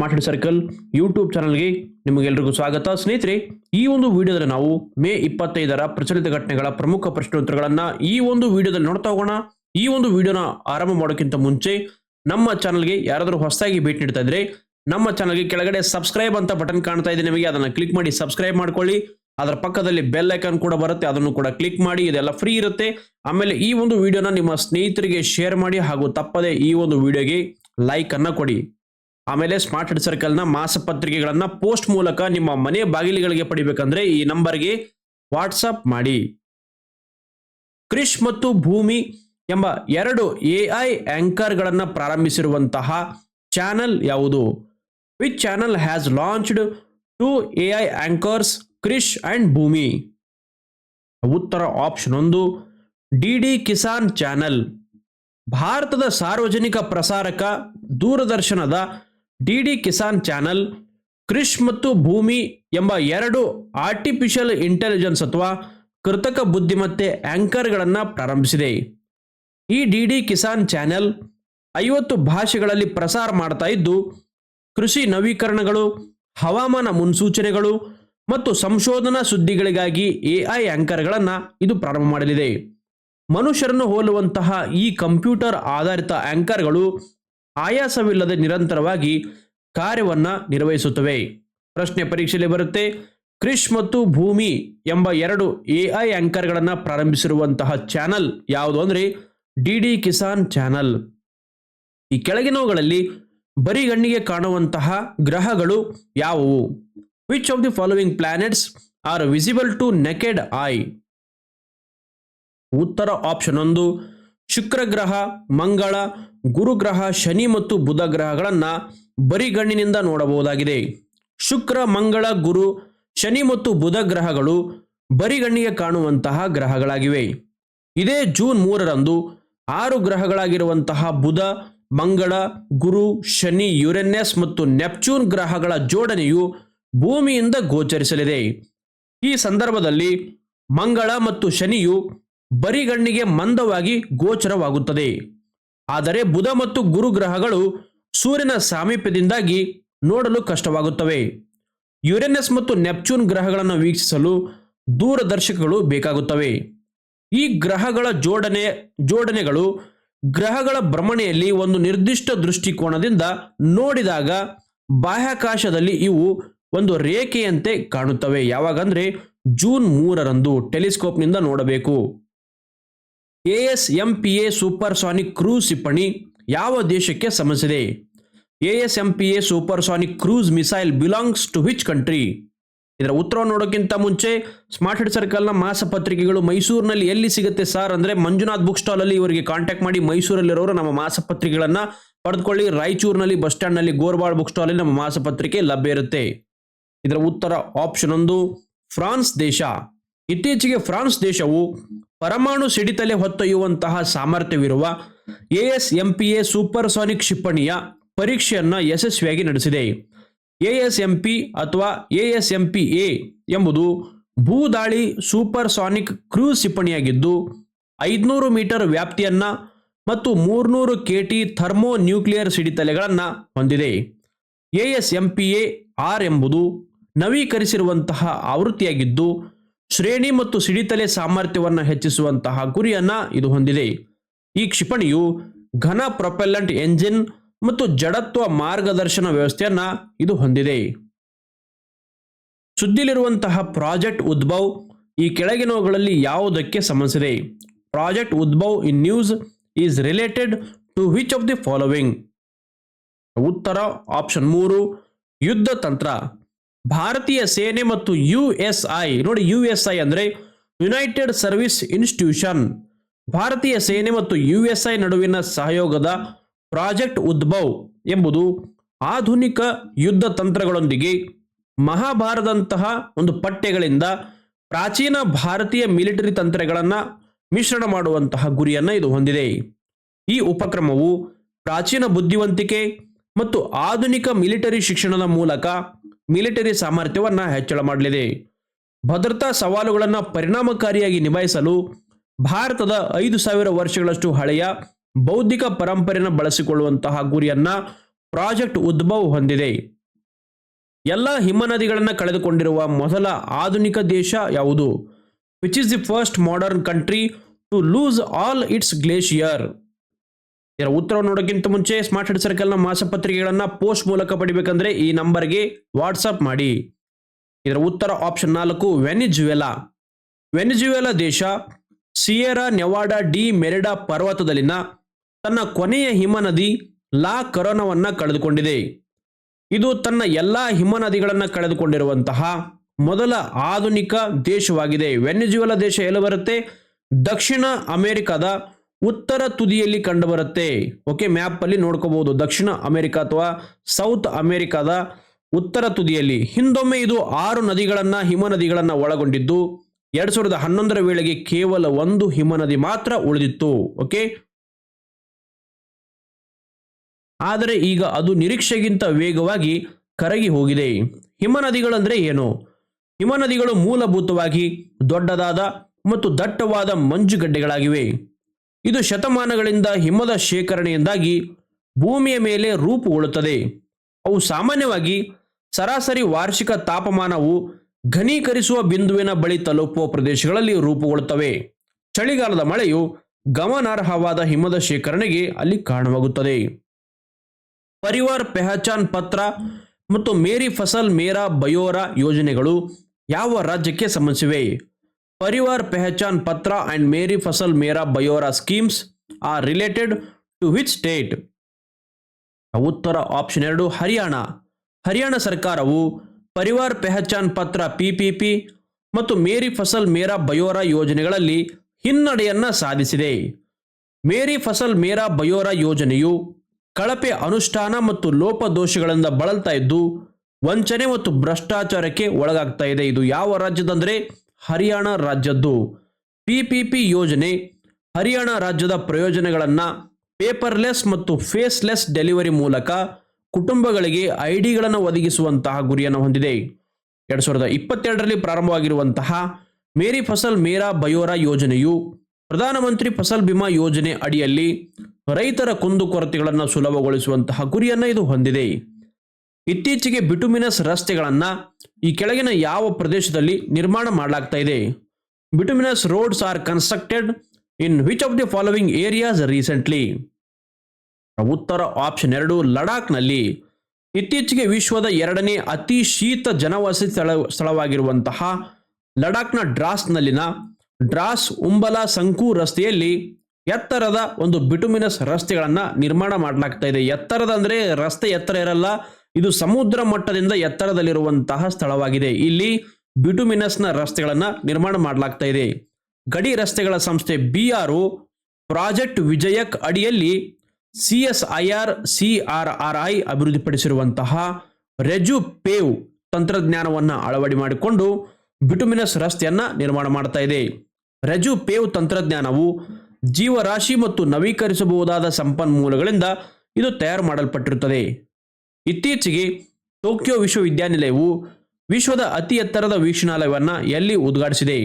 ಹಿಡ್ circle YouTube ಚಾನಲ್ಗೆ ನಿಮಗೆಲ್ಲರಿಗೂ ಸ್ವಾಗತ. ಸ್ನೇಹಿತರೆ, ಈ ಒಂದು ವಿಡಿಯೋದಲ್ಲಿ ನಾವು ಮೇ ಇಪ್ಪತ್ತೈದರ ಪ್ರಚಲಿತ ಘಟನೆಗಳ ಪ್ರಮುಖ ಪ್ರಶ್ನೋತ್ತರಗಳನ್ನ ಈ ಒಂದು ವಿಡಿಯೋದಲ್ಲಿ ನೋಡ್ತಾ ಹೋಗೋಣ. ಈ ಒಂದು ವಿಡಿಯೋನ ಆರಂಭ ಮಾಡೋಕ್ಕಿಂತ ಮುಂಚೆ ನಮ್ಮ ಚಾನಲ್ಗೆ ಯಾರಾದರೂ ಹೊಸದಾಗಿ ಭೇಟಿ ನೀಡ್ತಾ ಇದ್ರೆ ನಮ್ಮ ಚಾನಲ್ಗೆ ಕೆಳಗಡೆ ಸಬ್ಸ್ಕ್ರೈಬ್ ಅಂತ ಬಟನ್ ಕಾಣ್ತಾ ಇದೆ ನಿಮಗೆ, ಅದನ್ನ ಕ್ಲಿಕ್ ಮಾಡಿ ಸಬ್ಸ್ಕ್ರೈಬ್ ಮಾಡ್ಕೊಳ್ಳಿ. ಅದರ ಪಕ್ಕದಲ್ಲಿ ಬೆಲ್ ಐಕಾನ್ ಕೂಡ ಬರುತ್ತೆ, ಅದನ್ನು ಕೂಡ ಕ್ಲಿಕ್ ಮಾಡಿ, ಇದೆಲ್ಲ ಫ್ರೀ ಇರುತ್ತೆ. ಆಮೇಲೆ ಈ ಒಂದು ವಿಡಿಯೋನ ನಿಮ್ಮ ಸ್ನೇಹಿತರಿಗೆ ಶೇರ್ ಮಾಡಿ ಹಾಗೂ ತಪ್ಪದೆ ಈ ಒಂದು ವಿಡಿಯೋಗೆ ಲೈಕ್ ಅನ್ನ ಕೊಡಿ. ಆಮೇಲೆ ಸ್ಮಾರ್ಟ್ ಹೆಡ್ ಸರ್ಕಲ್ನ ಮಾಸಪತ್ರಿಕೆಗಳನ್ನು ಪೋಸ್ಟ್ ಮೂಲಕ ನಿಮ್ಮ ಮನೆ ಬಾಗಿಲುಗಳಿಗೆ ಪಡಿಬೇಕಂದ್ರೆ ಈ ನಂಬರ್ಗೆ ವಾಟ್ಸಪ್ ಮಾಡಿ. ಕ್ರಿಶ್ ಮತ್ತು ಭೂಮಿ ಎಂಬ ಎರಡು ಎ ಐ ಆ್ಯಂಕರ್ಗಳನ್ನು ಪ್ರಾರಂಭಿಸಿರುವಂತಹ ಚಾನಲ್ ಯಾವುದು? Which channel has launched two A I anchors Krish and Bhoomi ಉತ್ತರ ಆಪ್ಷನ್ ಒಂದು ಡಿ ಡಿ ಕಿಸಾನ್ ಚಾನಲ್ ಭಾರತದ ಸಾರ್ವಜನಿಕ ಪ್ರಸಾರಕ, ದೂರದರ್ಶನದ D D Kisan channel, Krish ಮತ್ತು ಭೂಮಿ ಎಂಬ ಎರಡು ಆರ್ಟಿಫಿಷಿಯಲ್ ಇಂಟೆಲಿಜೆನ್ಸ್ ಅಥವಾ ಕೃತಕ ಬುದ್ಧಿಮತ್ತೆ ಆಂಕರ್ಗಳನ್ನು ಪ್ರಾರಂಭಿಸಿದೆ. ಈ ಡಿಡಿ ಕಿಸಾನ್ ಚಾನೆಲ್ ಐವತ್ತು ಭಾಷೆಗಳಲ್ಲಿ ಪ್ರಸಾರ ಮಾಡ್ತಾ ಇದ್ದು, ಕೃಷಿ ನವೀಕರಣಗಳು, ಹವಾಮಾನ ಮುನ್ಸೂಚನೆಗಳು ಮತ್ತು ಸಂಶೋಧನಾ ಸುದ್ದಿಗಳಿಗಾಗಿ ಎ ಐ ಆ್ಯಂಕರ್ಗಳನ್ನು ಇದು ಪ್ರಾರಂಭ ಮಾಡಲಿದೆ. ಮನುಷ್ಯರನ್ನು ಹೋಲುವಂತಹ ಈ ಕಂಪ್ಯೂಟರ್ ಆಧಾರಿತ ಆಂಕರ್ಗಳು ಆಯಾಸವಿಲ್ಲದೆ ನಿರಂತರವಾಗಿ ಕಾರ್ಯವನ್ನು ನಿರ್ವಹಿಸುತ್ತವೆ. ಪ್ರಶ್ನೆ ಪರೀಕ್ಷೆಯಲ್ಲಿ ಬರುತ್ತೆ ಕ್ರಿಶ್ ಮತ್ತು ಭೂಮಿ ಎಂಬ ಎರಡು ಎ ಐ ಆಂಕರ್ಗಳನ್ನು ಪ್ರಾರಂಭಿಸಿರುವಂತಹ ಚಾನಲ್ ಯಾವುದು ಅಂದರೆ ಡಿ ಡಿ ಕಿಸಾನ್ ಚಾನಲ್. ಈ ಕೆಳಗಿನವುಗಳಲ್ಲಿ ಬರಿಗಣ್ಣಿಗೆ ಕಾಣುವಂತಹ ಗ್ರಹಗಳು ಯಾವುವು? Which of the following planets are visible to naked eye ಉತ್ತರ ಆಪ್ಷನ್ ಒಂದು ಶುಕ್ರ ಗ್ರಹ ಮಂಗಳ ಗುರುಗ್ರಹ, ಶನಿ ಮತ್ತು ಬುಧ ಗ್ರಹಗಳನ್ನು ಬರಿಗಣ್ಣಿನಿಂದ ನೋಡಬಹುದಾಗಿದೆ. ಶುಕ್ರ, ಮಂಗಳ, ಗುರು, ಶನಿ ಮತ್ತು ಬುಧ ಗ್ರಹಗಳು ಬರಿಗಣ್ಣಿಗೆ ಕಾಣುವಂತಹ ಗ್ರಹಗಳಾಗಿವೆ. ಇದೇ ಜೂನ್ ಮೂರರಂದು ಆರು ಗ್ರಹಗಳಾಗಿರುವಂತಹ ಬುಧ, ಮಂಗಳ, ಗುರು, ಶನಿ ಯುರೆನ್ಎಸ್ ಮತ್ತು ನೆಪ್ಚೂನ್ ಗ್ರಹಗಳ ಜೋಡಣೆಯು ಭೂಮಿಯಿಂದ ಗೋಚರಿಸಲಿದೆ. ಈ ಸಂದರ್ಭದಲ್ಲಿ ಮಂಗಳ ಮತ್ತು ಶನಿಯು ಬರಿಗಣ್ಣಿಗೆ ಮಂದವಾಗಿ ಗೋಚರವಾಗುತ್ತದೆ. ಆದರೆ ಬುಧ ಮತ್ತು ಗುರು ಗ್ರಹಗಳು ಸೂರ್ಯನ ಸಾಮೀಪ್ಯದಿಂದಾಗಿ ನೋಡಲು ಕಷ್ಟವಾಗುತ್ತವೆ. ಯುರೇನಸ್ ಮತ್ತು ನೆಪ್ಚೂನ್ ಗ್ರಹಗಳನ್ನು ವೀಕ್ಷಿಸಲು ದೂರದರ್ಶಕಗಳು ಬೇಕಾಗುತ್ತವೆ. ಈ ಗ್ರಹಗಳ ಜೋಡಣೆ ಜೋಡಣೆಗಳು ಗ್ರಹಗಳ ಭ್ರಮಣೆಯಲ್ಲಿ ಒಂದು ನಿರ್ದಿಷ್ಟ ದೃಷ್ಟಿಕೋನದಿಂದ ನೋಡಿದಾಗ ಬಾಹ್ಯಾಕಾಶದಲ್ಲಿ ಇವು ಒಂದು ರೇಖೆಯಂತೆ ಕಾಣುತ್ತವೆ. ಯಾವಾಗಂದ್ರೆ ಜೂನ್ ಮೂರರಂದು ಟೆಲಿಸ್ಕೋಪ್ನಿಂದ ನೋಡಬೇಕು. A S M P A supersonic cruise ಕ್ಷಿಪಣಿ ಯಾವ ದೇಶಕ್ಕೆ A S M P A supersonic cruise missile belongs to which country? ಇದರ ಉತ್ತರ ನೋಡೋಕ್ಕಿಂತ ಮುಂಚೆ ಸ್ಮಾರ್ಟ್ ಹೆಡ್ ಸರ್ಕಲ್ನ ಮಾಸಪತ್ರಿಕೆಗಳು ಮೈಸೂರಿನಲ್ಲಿ ಎಲ್ಲಿ ಸಿಗುತ್ತೆ ಸರ್ ಅಂದರೆ ಮಂಜುನಾಥ್ ಬುಕ್ ಸ್ಟಾಲಲ್ಲಿ ಇವರಿಗೆ ಕಾಂಟ್ಯಾಕ್ಟ್ ಮಾಡಿ ಮೈಸೂರಲ್ಲಿರೋರು ನಮ್ಮ ಮಾಸಪತ್ರಿಕೆಗಳನ್ನು ಪಡೆದುಕೊಳ್ಳಿ. ರಾಯಚೂರಿನಲ್ಲಿ ಬಸ್ ಸ್ಟ್ಯಾಂಡ್ನಲ್ಲಿ ಗೋರ್ಬಾಳ್ ಬುಕ್ ಸ್ಟಾಲಲ್ಲಿ ನಮ್ಮ ಮಾಸಪತ್ರಿಕೆ ಲಭ್ಯ ಇರುತ್ತೆ. ಇದರ ಉತ್ತರ ಆಪ್ಷನ್ ಒಂದು, ಫ್ರಾನ್ಸ್ ದೇಶ. ಇತ್ತೀಚೆಗೆ ಫ್ರಾನ್ಸ್ ದೇಶವು ಪರಮಾಣು ಸಿಡಿತಲೆ ಹೊತ್ತೊಯ್ಯುವಂತಹ ಸಾಮರ್ಥ್ಯವಿರುವ as P A supersonic ಕ್ಷಿಪಣಿಯ ಪರೀಕ್ಷೆಯನ್ನು ಯಶಸ್ವಿಯಾಗಿ ನಡೆಸಿದೆ. ಎಎಸ್ ಪಿ ಅಥವಾ ಎಎಸ್ ಪಿ ಎ ಎಂಬುದು ಭೂದಾಳಿ ಸೂಪರ್ ಸಾನಿಕ್ ಕ್ರೂಸ್ ಕ್ಷಿಪಣಿಯಾಗಿದ್ದು, ಐದುನೂರು ಮೀಟರ್ ವ್ಯಾಪ್ತಿಯನ್ನ ಮತ್ತು ಮೂರ್ನೂರು ಕೆಟಿ ಥರ್ಮೋ ನ್ಯೂಕ್ಲಿಯರ್ ಸಿಡಿತಲೆಗಳನ್ನು ಹೊಂದಿದೆ. ಎಎಸ್ ಪಿ ಎ ಆರ್ ಎಂಬುದು ನವೀಕರಿಸಿರುವಂತಹ ಆವೃತ್ತಿಯಾಗಿದ್ದು ಶ್ರೇಣಿ ಮತ್ತು ಸಿಡಿತಲೆ ಸಾಮರ್ಥ್ಯವನ್ನು ಹೆಚ್ಚಿಸುವಂತಹ ಗುರಿಯನ್ನ ಇದು ಹೊಂದಿದೆ. ಈ ಕ್ಷಿಪಣಿಯು ಘನ ಪ್ರೊಪೆಲ್ಲಂಟ್ ಎಂಜಿನ್ ಮತ್ತು ಜಡತ್ವ ಮಾರ್ಗದರ್ಶನ ವ್ಯವಸ್ಥೆಯನ್ನ ಇದು ಹೊಂದಿದೆ. ಸುದ್ದಿಲಿರುವಂತಹ ಪ್ರಾಜೆಕ್ಟ್ ಉದ್ಭವ್ ಈ ಕೆಳಗಿನವುಗಳಲ್ಲಿ ಯಾವುದಕ್ಕೆ ಸಂಬಂಧಿಸಿದೆ? Project Udbhav in news is related to which of the following? ಉತ್ತರ, ಆಪ್ಷನ್ ಮೂರು, ಯುದ್ಧ ತಂತ್ರ. ಭಾರತೀಯ ಸೇನೆ ಮತ್ತು ಯು ಎಸ್ ಐ ನೋಡಿ ಯು ಎಸ್ ಐ ಅಂದ್ರೆ ಯುನೈಟೆಡ್ ಸರ್ವಿಸ್ ಇನ್ಸ್ಟಿಟ್ಯೂಷನ್ ಭಾರತೀಯ ಸೇನೆ ಮತ್ತು ಯು ಎಸ್ ಐ ನಡುವಿನ ಸಹಯೋಗದ ಪ್ರಾಜೆಕ್ಟ್ ಉದ್ಭವ್ ಎಂಬುದು ಆಧುನಿಕ ಯುದ್ಧ ತಂತ್ರಗಳೊಂದಿಗೆ ಮಹಾಭಾರತದಂತಹ ಒಂದು ಪಠ್ಯಗಳಿಂದ ಪ್ರಾಚೀನ ಭಾರತೀಯ ಮಿಲಿಟರಿ ತಂತ್ರಗಳನ್ನು ಮಿಶ್ರಣ ಮಾಡುವಂತಹ ಗುರಿಯನ್ನು ಇದು ಹೊಂದಿದೆ. ಈ ಉಪಕ್ರಮವು ಪ್ರಾಚೀನ ಬುದ್ಧಿವಂತಿಕೆ ಮತ್ತು ಆಧುನಿಕ ಮಿಲಿಟರಿ ಶಿಕ್ಷಣದ ಮೂಲಕ ಮಿಲಿಟರಿ ಸಾಮರ್ಥ್ಯವನ್ನು ಹೆಚ್ಚಳ ಮಾಡಲಿದೆ. ಭದ್ರತಾ ಸವಾಲುಗಳನ್ನು ಪರಿಣಾಮಕಾರಿಯಾಗಿ ನಿಭಾಯಿಸಲು ಭಾರತದ ಐದು ಸಾವಿರ ವರ್ಷಗಳಷ್ಟು ಹಳೆಯ ಬೌದ್ಧಿಕ ಪರಂಪರೆಯನ್ನು ಬಳಸಿಕೊಳ್ಳುವಂತಹ ಗುರಿಯನ್ನ ಪ್ರಾಜೆಕ್ಟ್ ಉದ್ಭವ ಹೊಂದಿದೆ. ಎಲ್ಲ ಹಿಮನದಿಗಳನ್ನು ಕಳೆದುಕೊಂಡಿರುವ ಮೊದಲ ಆಧುನಿಕ ದೇಶ ಯಾವುದು? Which is the first modern country to lose all its glacier ಇದರ ಉತ್ತರ ನೋಡೋಕ್ಕಿಂತ ಮುಂಚೆ ಸ್ಮಾರ್ಟ್ ಹೆಡ್ ಸರ್ಕಲ್ನ ಮಾಸಪತ್ರಿಕೆಗಳನ್ನು ಪೋಸ್ಟ್ ಮೂಲಕ ಪಡಿಬೇಕಂದ್ರೆ ಈ ನಂಬರ್ಗೆ ವಾಟ್ಸಪ್ ಮಾಡಿ. ಇದರ ಉತ್ತರ ಆಪ್ಷನ್ ನಾಲ್ಕು ವೆನಿಜುವೆಲಾ ವೆನಿಜುವೆಲಾ ದೇಶ ಸಿಯೆರಾ ನೆವಾಡಾ ಡಿ ಮೆರಿಡಾ ಪರ್ವತದಲ್ಲಿನ ತನ್ನ ಕೊನೆಯ ಹಿಮನದಿ ಲಾ ಕರೋನವನ್ನು ಕಳೆದುಕೊಂಡಿದೆ. ಇದು ತನ್ನ ಎಲ್ಲಾ ಹಿಮನದಿಗಳನ್ನು ಕಳೆದುಕೊಂಡಿರುವಂತಹ ಮೊದಲ ಆಧುನಿಕ ದೇಶವಾಗಿದೆ. ವೆನಿಜುವೆಲಾ ದೇಶ ಎಲ್ಲಿ ಬರುತ್ತೆ? ದಕ್ಷಿಣ ಅಮೆರಿಕದ ಉತ್ತರ ತುದಿಯಲ್ಲಿ ಕಂಡುಬರುತ್ತೆ. ಓಕೆ ಮ್ಯಾಪ್ ಅಲ್ಲಿ ನೋಡ್ಕೋಬಹುದು. ದಕ್ಷಿಣ ಅಮೆರಿಕ ಅಥವಾ ಸೌತ್ ಅಮೆರಿಕಾದ ಉತ್ತರ ತುದಿಯಲ್ಲಿ. ಹಿಂದೊಮ್ಮೆ ಇದು ಆರು ನದಿಗಳನ್ನ ಹಿಮನದಿಗಳನ್ನ ಒಳಗೊಂಡಿದ್ದು. ಎರಡ್ ಸಾವಿರದ ಹನ್ನೊಂದರ ವೇಳೆಗೆ ಕೇವಲ ಒಂದು ಹಿಮ ನದಿ ಮಾತ್ರ ಉಳಿದಿತ್ತು. ಓಕೆ ಆದರೆ ಈಗ ಅದು ನಿರೀಕ್ಷೆಗಿಂತ ವೇಗವಾಗಿ ಕರಗಿ ಹೋಗಿದೆ. ಹಿಮ ನದಿಗಳಂದ್ರೆ ಏನು? ಹಿಮ ನದಿಗಳು ಮೂಲಭೂತವಾಗಿ ದೊಡ್ಡದಾದ ಮತ್ತು ದಟ್ಟವಾದ ಮಂಜುಗಡ್ಡೆಗಳಾಗಿವೆ. ಇದು ಶತಮಾನಗಳಿಂದ ಹಿಮದ ಶೇಖರಣೆಯಿಂದಾಗಿ ಭೂಮಿಯ ಮೇಲೆ ರೂಪುಗೊಳ್ಳುತ್ತದೆ ಅವು ಸಾಮಾನ್ಯವಾಗಿ ಸರಾಸರಿ ವಾರ್ಷಿಕ ತಾಪಮಾನವು ಘನೀಕರಿಸುವ ಬಿಂದುವಿನ ಬಳಿ ತಲುಪುವ ಪ್ರದೇಶಗಳಲ್ಲಿ ರೂಪುಗೊಳ್ಳುತ್ತವೆ. ಚಳಿಗಾಲದ ಮಳೆಯು ಗಮನಾರ್ಹವಾದ ಹಿಮದ ಶೇಖರಣೆಗೆ ಅಲ್ಲಿ ಕಾರಣವಾಗುತ್ತದೆ. ಪರಿವಾರ್ ಪೆಹಚಾನ್ ಪತ್ರ ಮತ್ತು ಮೇರಿ ಫಸಲ್ ಮೇರಾ ಬಯೋರಾ ಯೋಜನೆಗಳು ಯಾವ ರಾಜ್ಯಕ್ಕೆ ಸಂಬಂಧಿಸಿವೆ? Parivar, Pehchan, Patra and Meri Fasal Mera Byora schemes are related to which state? ಉತ್ತರ ಆಪ್ಷನ್ ಎರಡು, ಹರಿಯಾಣ. ಹರಿಯಾಣ ಸರ್ಕಾರವು ಪರಿವಾರ್, ಪೆಹಚಾನ್, ಪತ್ರ ಪಿಪಿಪಿ ಮತ್ತು ಮೇರಿ ಫಸಲ್ ಮೇರಾ ಬಯೋರಾ ಯೋಜನೆಗಳಲ್ಲಿ ಹಿನ್ನಡೆಯನ್ನ ಸಾಧಿಸಿದೆ. ಮೇರಿ ಫಸಲ್ ಮೇರಾ ಬಯೋರಾ ಯೋಜನೆಯು ಕಳಪೆ ಅನುಷ್ಠಾನ ಮತ್ತು ಲೋಪದೋಷಗಳಿಂದ ಬಳಲ್ತಾ ಇದ್ದು, ವಂಚನೆ ಮತ್ತು ಭ್ರಷ್ಟಾಚಾರಕ್ಕೆ ಒಳಗಾಗ್ತಾ ಇದೆ. ಇದು ಯಾವ ರಾಜ್ಯದಂದ್ರೆ? ಹರಿಯಾಣ ರಾಜ್ಯದ್ದು ಪಿಪಿಪಿ ಯೋಜನೆ, ಹರಿಯಾಣ ರಾಜ್ಯದ ಪ್ರಯೋಜನಗಳನ್ನು ಪೇಪರ್ಲೆಸ್ ಮತ್ತು ಫೇಸ್ಲೆಸ್ ಡೆಲಿವರಿ ಮೂಲಕ ಕುಟುಂಬಗಳಿಗೆ ಐಡಿಗಳನ್ನು ಒದಗಿಸುವಂತಹ ಗುರಿಯನ್ನು ಹೊಂದಿದೆ. ಎರಡು ಸಾವಿರದ ಇಪ್ಪತ್ತೆರಡರಲ್ಲಿ ಪ್ರಾರಂಭವಾಗಿರುವಂತಹ ಮೇರಿ ಫಸಲ್ ಮೇರಾ ಬಯೋರಾ ಯೋಜನೆಯು ಪ್ರಧಾನಮಂತ್ರಿ ಫಸಲ್ ಬಿಮಾ ಯೋಜನೆ ಅಡಿಯಲ್ಲಿ ರೈತರ ಕುಂದುಕೊರತೆಗಳನ್ನು ಸುಲಭಗೊಳಿಸುವಂತಹ ಗುರಿಯನ್ನು ಇದು ಹೊಂದಿದೆ. ಇತ್ತೀಚೆಗೆ ಬಿಟುಮಿನಸ್ ರಸ್ತೆಗಳನ್ನು ಈ ಕೆಳಗಿನ ಯಾವ ಪ್ರದೇಶದಲ್ಲಿ ನಿರ್ಮಾಣ ಮಾಡಲಾಗ್ತಾ ಇದೆ? Bituminous roads are constructed in which of the following areas recently? ಉತ್ತರ ಆಪ್ಷನ್ ಎರಡು, ಲಡಾಖ್ನಲ್ಲಿ ಇತ್ತೀಚೆಗೆ ವಿಶ್ವದ ಎರಡನೇ ಅತಿ ಶೀತ ಜನವಸತಿ ಸ್ಥಳ, ಸ್ಥಳವಾಗಿರುವಂತಹ ಲಡಾಖ್ನ ಡ್ರಾಸ್ನಲ್ಲಿನ ಡ್ರಾಸ್ ಉಂಬಲ ಸಂಕು ರಸ್ತೆಯಲ್ಲಿ ಎತ್ತರದ ಒಂದು ಬಿಟುಮಿನಸ್ ರಸ್ತೆಗಳನ್ನು ನಿರ್ಮಾಣ ಮಾಡಲಾಗ್ತಾ ಇದೆ. ಎತ್ತರದ ಅಂದ್ರೆ ರಸ್ತೆ ಎತ್ತರ ಇರಲ್ಲ ಇದು ಸಮುದ್ರ ಮಟ್ಟದಿಂದ ಎತ್ತರದಲ್ಲಿರುವಂತಹ ಸ್ಥಳವಾಗಿದೆ. ಇಲ್ಲಿ ಬಿಟುಮಿನಸ್ನ ರಸ್ತೆಗಳನ್ನ ನಿರ್ಮಾಣ ಮಾಡಲಾಗ್ತಾ ಇದೆ. ಗಡಿ ರಸ್ತೆಗಳ ಸಂಸ್ಥೆ ಬಿ ಪ್ರಾಜೆಕ್ಟ್ ವಿಜಯಕ್ ಅಡಿಯಲ್ಲಿ C S I R C R R I ಅಭಿವೃದ್ಧಿಪಡಿಸಿರುವಂತಹ Reju pave ತಂತ್ರಜ್ಞಾನವನ್ನು ಅಳವಡಿ ಮಾಡಿಕೊಂಡು ಬಿಟುಮಿನಸ್ ರಸ್ತೆಯನ್ನ ನಿರ್ಮಾಣ ಮಾಡ್ತಾ ಇದೆ. ರೆಜು ಪೇವ್ ತಂತ್ರಜ್ಞಾನವು ಜೀವರಾಶಿ ಮತ್ತು ನವೀಕರಿಸಬಹುದಾದ ಸಂಪನ್ಮೂಲಗಳಿಂದ ಇದು ತಯಾರು ಮಾಡಲ್ಪಟ್ಟಿರುತ್ತದೆ. ಇತ್ತೀಚೆಗೆ ಟೋಕಿಯೋ ವಿಶ್ವವಿದ್ಯಾನಿಲಯವು ವಿಶ್ವದ ಅತಿ ಎತ್ತರದ ವೀಕ್ಷಣಾಲಯವನ್ನು ಎಲ್ಲಿ ಉದ್ಘಾಟಿಸಿದೆ?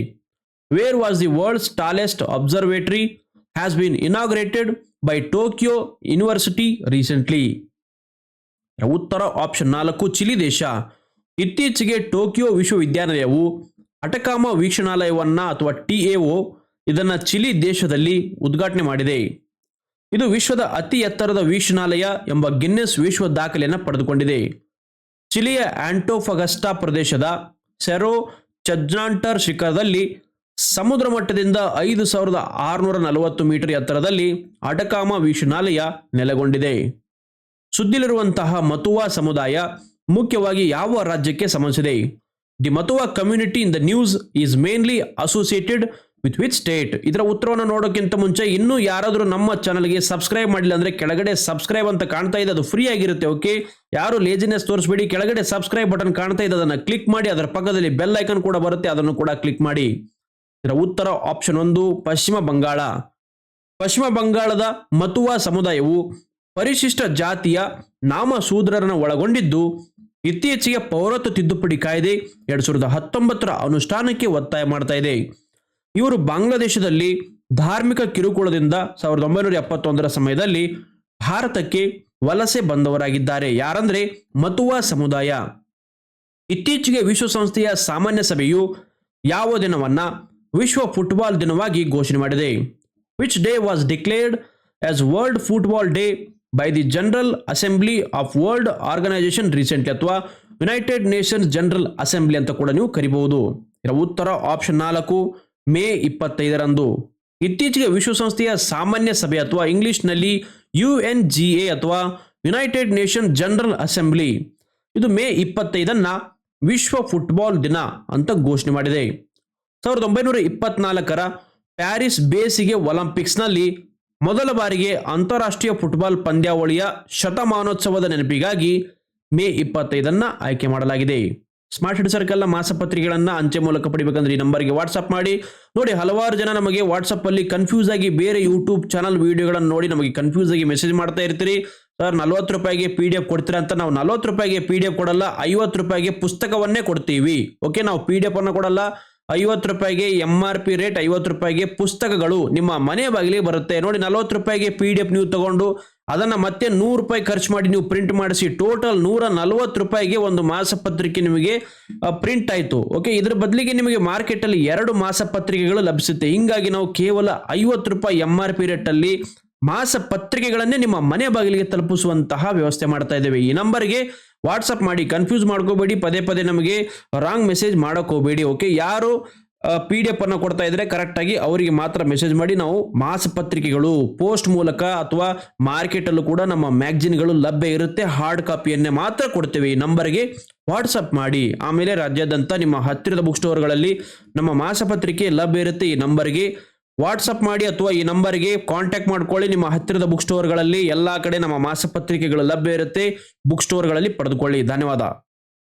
Where was the world's tallest observatory has been inaugurated by Tokyo university recently ಉತ್ತರ ಆಪ್ಷನ್ ನಾಲ್ಕು, ಚಿಲಿ ದೇಶ. ಇತ್ತೀಚೆಗೆ ಟೋಕಿಯೋ ವಿಶ್ವವಿದ್ಯಾನಿಲಯವು ಅಟಕಾಮ ವೀಕ್ಷಣಾಲಯವನ್ನು ಅಥವಾ ಟಿ ಇದನ್ನು ಚಿಲಿ ದೇಶದಲ್ಲಿ ಉದ್ಘಾಟನೆ ಮಾಡಿದೆ. ಇದು ವಿಶ್ವದ ಅತಿ ಎತ್ತರದ ವೀಕ್ಷಣಾಲಯ ಎಂಬ ಗಿನ್ನೆಸ್ ವಿಶ್ವ ದಾಖಲೆಯನ್ನು ಪಡೆದುಕೊಂಡಿದೆ. ಚಿಲಿಯ ಆಂಟೋಫಗಸ್ಟಾ ಪ್ರದೇಶದ ಸೆರೋ ಚಜ್ನಾಂಟರ್ ಶಿಖರದಲ್ಲಿ ಸಮುದ್ರ ಮಟ್ಟದಿಂದ ಐದು ಸಾವಿರದ ಆರುನೂರ ನಲವತ್ತು ಮೀಟರ್ ಎತ್ತರದಲ್ಲಿ ಅಡಕಾಮ ವೀಕ್ಷಣಾಲಯ ನೆಲೆಗೊಂಡಿದೆ. ಸುದ್ದಿಲಿರುವಂತಹ ಮತುವಾ ಸಮುದಾಯ ಮುಖ್ಯವಾಗಿ ಯಾವ ರಾಜ್ಯಕ್ಕೆ ಸಂಬಂಧಿಸಿದೆ? The Matua community in the news is mainly associated with with state. ಇದರ ಉತ್ತರವನ್ನು ನೋಡೋಕ್ಕಿಂತ ಮುಂಚೆ ಇನ್ನೂ ಯಾರಾದರೂ ನಮ್ಮ ಚಾನಲ್ಗೆ ಸಬ್ಸ್ಕ್ರೈಬ್ ಮಾಡಿಲ್ಲ ಅಂದರೆ ಕೆಳಗಡೆ ಸಬ್ಸ್ಕ್ರೈಬ್ ಅಂತ ಕಾಣ್ತಾ ಇದೆ, ಅದು ಫ್ರೀ ಆಗಿರುತ್ತೆ, ಓಕೆ? ಯಾರು ಲೇಜಿನೆಸ್ ತೋರಿಸ್ಬೇಡಿ, ಕೆಳಗಡೆ ಸಬ್ಸ್ಕ್ರೈಬ್ ಬಟನ್ ಕಾಣ್ತಾ ಇದೆ, ಅದನ್ನು ಕ್ಲಿಕ್ ಮಾಡಿ, ಅದರ ಪಕ್ಕದಲ್ಲಿ ಬೆಲ್ ಐಕನ್ ಕೂಡ ಬರುತ್ತೆ, ಅದನ್ನು ಕೂಡ ಕ್ಲಿಕ್ ಮಾಡಿ. ಇದರ ಉತ್ತರ ಆಪ್ಷನ್ ಒಂದು, ಪಶ್ಚಿಮ ಬಂಗಾಳ. ಪಶ್ಚಿಮ ಬಂಗಾಳದ ಮತುವಾ ಸಮುದಾಯವು ಪರಿಶಿಷ್ಟ ಜಾತಿಯ ನಾಮಸೂದ್ರರನ್ನು ಒಳಗೊಂಡಿದ್ದು, ಇತ್ತೀಚೆಗೆ ಪೌರತ್ವ ತಿದ್ದುಪಡಿ ಕಾಯ್ದೆ ಎರಡ್ ಸಾವಿರದ ಹತ್ತೊಂಬತ್ತರ ಅನುಷ್ಠಾನಕ್ಕೆ ಒತ್ತಾಯ ಮಾಡ್ತಾ ಇದೆ. ಇವರು ಬಾಂಗ್ಲಾದೇಶದಲ್ಲಿ ಧಾರ್ಮಿಕ ಕಿರುಕುಳದಿಂದ ಸಾವಿರದ ಒಂಬೈನೂರ ಎಪ್ಪತ್ತೊಂದರ ಸಮಯದಲ್ಲಿ ಭಾರತಕ್ಕೆ ವಲಸೆ ಬಂದವರಾಗಿದ್ದಾರೆ. ಯಾರಂದ್ರೆ ಮತುವಾ ಸಮುದಾಯ. ಇತ್ತೀಚೆಗೆ ವಿಶ್ವಸಂಸ್ಥೆಯ ಸಾಮಾನ್ಯ ಸಭೆಯು ಯಾವ ದಿನವನ್ನ ವಿಶ್ವ ಫುಟ್ಬಾಲ್ ದಿನವಾಗಿ ಘೋಷಣೆ ಮಾಡಿದೆ. Which day was declared as world football day by the general assembly of world organisation recently ಅಥವಾ ಯುನೈಟೆಡ್ ನೇಷನ್ಸ್ ಜನರಲ್ ಅಸೆಂಬ್ಲಿ ಅಂತ ಕೂಡ ನೀವು ಕರಿಬಹುದು. ಇದರ ಉತ್ತರ ಆಪ್ಷನ್ ನಾಲ್ಕು ಮೇ ಇಪ್ಪತ್ತೈದರಂದು ಇತ್ತೀಚೆಗೆ ವಿಶ್ವಸಂಸ್ಥೆಯ ಸಾಮಾನ್ಯ ಸಭೆ ಅಥವಾ ಇಂಗ್ಲಿಷ್ನಲ್ಲಿ ಯು ಎನ್ ಜಿ ಎ ಅಥವಾ ಯುನೈಟೆಡ್ ನೇಷನ್ ಜನರಲ್ ಅಸೆಂಬ್ಲಿ. ಇದು ಮೇ ಇಪ್ಪತ್ತೈದನ್ನ ವಿಶ್ವ ಫುಟ್ಬಾಲ್ ದಿನ ಅಂತ ಘೋಷಣೆ ಮಾಡಿದೆ. ಸಾವಿರದ ಒಂಬೈನೂರ ಇಪ್ಪತ್ನಾಲ್ಕರ ಪ್ಯಾರಿಸ್ ಬೇಸಿಗೆ ಒಲಿಂಪಿಕ್ಸ್ನಲ್ಲಿ ಮೊದಲ ಬಾರಿಗೆ ಅಂತಾರಾಷ್ಟ್ರೀಯ ಫುಟ್ಬಾಲ್ ಪಂದ್ಯಾವಳಿಯ ಶತಮಾನೋತ್ಸವದ ನೆನಪಿಗಾಗಿ ಮೇ ಇಪ್ಪತ್ತೈದನ್ನ ಆಯ್ಕೆ ಮಾಡಲಾಗಿದೆ. ಸ್ಮಾರ್ಟ್ ಹೆಡ್ ಸರ್ಕಲ್ನ ಮಾಸಪತ್ರಿಕೆಗಳನ್ನು ಅಂಚೆ ಮೂಲಕ ಪಡಿಬೇಕಂದ್ರೆ ಈ ನಂಬರ್ಗೆ ವಾಟ್ಸಪ್ ಮಾಡಿ. ನೋಡಿ, ಹಲವಾರು ಜನ ನಮಗೆ ವಾಟ್ಸಪ್ಪಲ್ಲಿ ಕನ್ಫ್ಯೂಸ್ ಆಗಿ ಬೇರೆ ಯೂಟ್ಯೂಬ್ ಚಾನಲ್ ವೀಡಿಯೋಗಳನ್ನು ನೋಡಿ ನಮಗೆ ಕನ್ಫ್ಯೂಸ್ ಆಗಿ ಮೆಸೇಜ್ ಮಾಡ್ತಾ ಇರ್ತೀರಿ. ಸರ್ ನಲ್ವತ್ತು ರೂಪಾಯಿಗೆ ಪಿ ಡಿ ಎಫ್ ಕೊಡ್ತೀರಾ ಅಂತ ನಾವು ನಲ್ವತ್ತು ರೂಪಾಯಿಗೆ ಪಿ ಡಿ ಎಫ್ ಕೊಡಲ್ಲ, ಐವತ್ತು ರೂಪಾಯಿಗೆ ಪುಸ್ತಕವನ್ನೇ ಕೊಡ್ತೀವಿ. ಓಕೆ ನಾವು ಪಿ ಡಿ ಎಫ್ ಅನ್ನು ಕೊಡಲ್ಲ. ಐವತ್ತು ರೂಪಾಯಿಗೆ ಎಂ ಆರ್ ಪಿ ರೇಟ್ ಐವತ್ತು ರೂಪಾಯಿಗೆ ಪುಸ್ತಕಗಳು ನಿಮ್ಮ ಮನೆ ಬಾಗಿಲಿಗೆ ಬರುತ್ತೆ. ನೋಡಿ, ನಲ್ವತ್ತು ರೂಪಾಯಿಗೆ ಪಿ ಡಿ ಎಫ್ ನೀವು ತಗೊಂಡು ಅದನ್ನ ಮತ್ತೆ ನೂರು ರೂಪಾಯಿ ಖರ್ಚು ಮಾಡಿ ನೀವು ಪ್ರಿಂಟ್ ಮಾಡಿಸಿ ಟೋಟಲ್ ನೂರ ನಲವತ್ತು ರೂಪಾಯಿಗೆ ಒಂದು ಮಾಸಪತ್ರಿಕೆ ನಿಮಗೆ ಪ್ರಿಂಟ್ ಆಯಿತು. ಓಕೆ ಇದ್ರ ಬದಲಿಗೆ ನಿಮಗೆ ಮಾರ್ಕೆಟಲ್ಲಿ ಎರಡು ಮಾಸಪತ್ರಿಕೆಗಳು ಲಭಿಸುತ್ತೆ. ಹಿಂಗಾಗಿ ನಾವು ಕೇವಲ ಐವತ್ತು ರೂಪಾಯಿ ಎಂ ಆರ್ ಪಿ ರೇಟಲ್ಲಿ ಮಾಸ ಪತ್ರಿಕೆಗಳನ್ನೇ ನಿಮ್ಮ ಮನೆ ಬಾಗಿಲಿಗೆ ತಲುಪಿಸುವಂತಹ ವ್ಯವಸ್ಥೆ ಮಾಡ್ತಾ ಇದ್ದೇವೆ. ಈ ನಂಬರ್ಗೆ ವಾಟ್ಸಪ್ ಮಾಡಿ ಕನ್ಫ್ಯೂಸ್ ಮಾಡ್ಕೋಬೇಡಿ, ಪದೇ ಪದೇ ನಮಗೆ ರಾಂಗ್ ಮೆಸೇಜ್ ಮಾಡೋಕೋಬೇಡಿ ಓಕೆ ಯಾರು ಪಿ ಡಿ ಎಫ್ ಅನ್ನು ಕೊಡ್ತಾ ಇದ್ರೆ ಕರೆಕ್ಟಾಗಿ ಅವರಿಗೆ ಮಾತ್ರ ಮೆಸೇಜ್ ಮಾಡಿ, ನಾವು ಮಾಸ ಪತ್ರಿಕೆಗಳು ಪೋಸ್ಟ್ ಮೂಲಕ ಅಥವಾ ಮಾರ್ಕೆಟಲ್ಲೂ ಕೂಡ ನಮ್ಮ ಮ್ಯಾಗ್ಜಿನ್ಗಳು ಲಭ್ಯ ಇರುತ್ತೆ ಹಾರ್ಡ್ ಕಾಪಿಯನ್ನೇ ಮಾತ್ರ ಕೊಡ್ತೇವೆ ಈ ನಂಬರ್ಗೆ ವಾಟ್ಸಪ್ ಮಾಡಿ, ಆಮೇಲೆ ರಾಜ್ಯಾದ್ಯಂತ ನಿಮ್ಮ ಹತ್ತಿರದ ಬುಕ್ ಸ್ಟೋರ್ಗಳಲ್ಲಿ ನಮ್ಮ ಮಾಸಪತ್ರಿಕೆ ಲಭ್ಯ ಇರುತ್ತೆ ಈ ನಂಬರ್ಗೆ ವಾಟ್ಸಪ್ ಮಾಡಿ ಅಥವಾ ಈ ನಂಬರ್ಗೆ ಕಾಂಟ್ಯಾಕ್ಟ್ ಮಾಡ್ಕೊಳ್ಳಿ. ನಿಮ್ಮ ಹತ್ತಿರದ ಬುಕ್ ಸ್ಟೋರ್ಗಳಲ್ಲಿ ಎಲ್ಲಾ ಕಡೆ ನಮ್ಮ ಮಾಸಪತ್ರಿಕೆಗಳು ಲಭ್ಯ ಇರುತ್ತೆ. ಬುಕ್ ಸ್ಟೋರ್ಗಳಲ್ಲಿ ಪಡೆದುಕೊಳ್ಳಿ. ಧನ್ಯವಾದ.